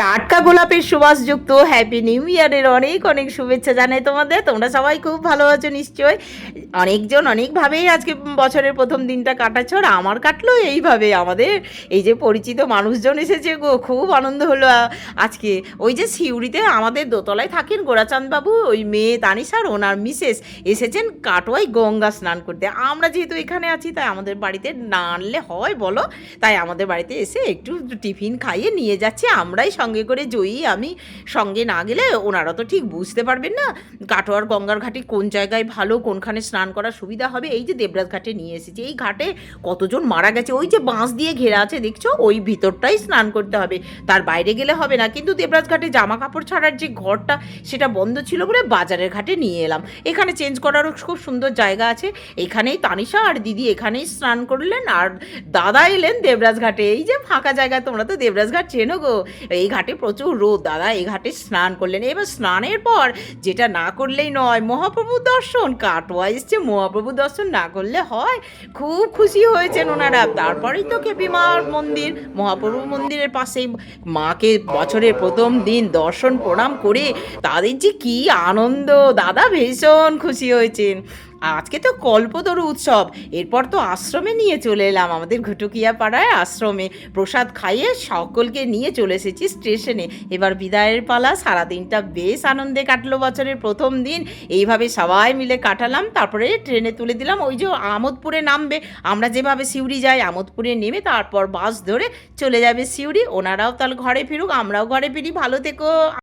টাটকা গোলাপের সুবাসযুক্ত happy new ইয়ারের অনেক অনেক শুভেচ্ছা জানাই তোমাদের। তোমরা সবাই খুব ভালো আছো নিশ্চয়ই। অনেকজন অনেকভাবেই আজকে বছরের প্রথম দিনটা কাটাচ্ছ আর আমার কাটলো এইভাবে। আমাদের এই যে পরিচিত মানুষজন এসেছে গো, খুব আনন্দ হলো আজকে। ওই যে সিউড়িতে আমাদের দোতলায় থাকেন গোরাচাঁদ বাবু, ওই মেয়ে তানিসার ওনার মিসেস এসেছেন কাটোয়ায় গঙ্গা স্নান করতে। আমরা যেহেতু এখানে আছি, তাই আমাদের বাড়িতে না আনলে হয় বলো? তাই আমাদের বাড়িতে এসে একটু টিফিন খাইয়ে নিয়ে যাচ্ছি, আমরাই সঙ্গে করে জয়ী আমি সঙ্গে না গেলে ওনারা তো ঠিক বুঝতে পারবেন না। কাটোয়ার গঙ্গার ঘাটে কোন জায়গায় ভালো, কোনখানে স্নান করার সুবিধা হবে? এই যে দেবরাজ ঘাটে নিয়ে এসেছি। এই ঘাটে কতজন মারা গেছে? ওই যে বাঁশ দিয়ে ঘেরা আছে, দেখছ? ওই ভিতরটাই স্নান করতে হবে। তার বাইরে গেলে হবে না। কিন্তু দেবরাজ ঘাটে জামা কাপড় ছাড়ার যে ঘরটা, সেটা বন্ধ ছিল বলে বাজারের ঘাটে নিয়ে এলাম। এখানে চেঞ্জ করারও খুব সুন্দর জায়গা আছে। এখানেই তানিশা আর দিদি এখানেই স্নান করলেন। আর দাদা এলেন দেবরাজ ঘাটে। এই যে ফাঁকা জায়গা, তোমরা তো দেবরাজ ঘাট চেনো গো। এই ঘাটে প্রচুর রোদ, দাদা। এই ঘাটে স্নান করলেন। এবার স্নানের পর যেটা না করলেই নয় মহাপ্রভু দর্শন। কাটোয়া এসছে মহাপ্রভু দর্শন না করলে হয়। খুব খুশি হয়েছেন ওনারা। তারপরেই তো কেপি মার মন্দির মহাপ্রভু মন্দিরের পাশেই মাকে বছরের প্রথম দিন দর্শন প্রণাম করে তাদের যে কী আনন্দ। দাদা ভীষণ খুশি হয়েছেন। আজকে তো কল্পতরু উৎসব। এরপর তো আশ্রমে নিয়ে চলে এলাম। আমাদের ঘুটুকিয়া পাড়ায় আশ্রমে। প্রসাদ খাইয়ে সকলকে নিয়ে চলে এসেছি স্টেশনে। এবার বিদায়ের পালা। সারাদিনটা বেশ আনন্দে কাটলো বছরের প্রথম দিন। এইভাবে সবাই মিলে কাটালাম। তারপরে ট্রেনে তুলে দিলাম। ওই যে আমোদপুরে নামবে। আমরা যেভাবে সিউড়ি যাই, আমোদপুরে নেমে তারপর বাস ধরে চলে যাবে সিউড়ি। ওনারাও তাহলে ঘরে ফিরুক, আমরাও ঘরে ফিরি। ভালো থেকো।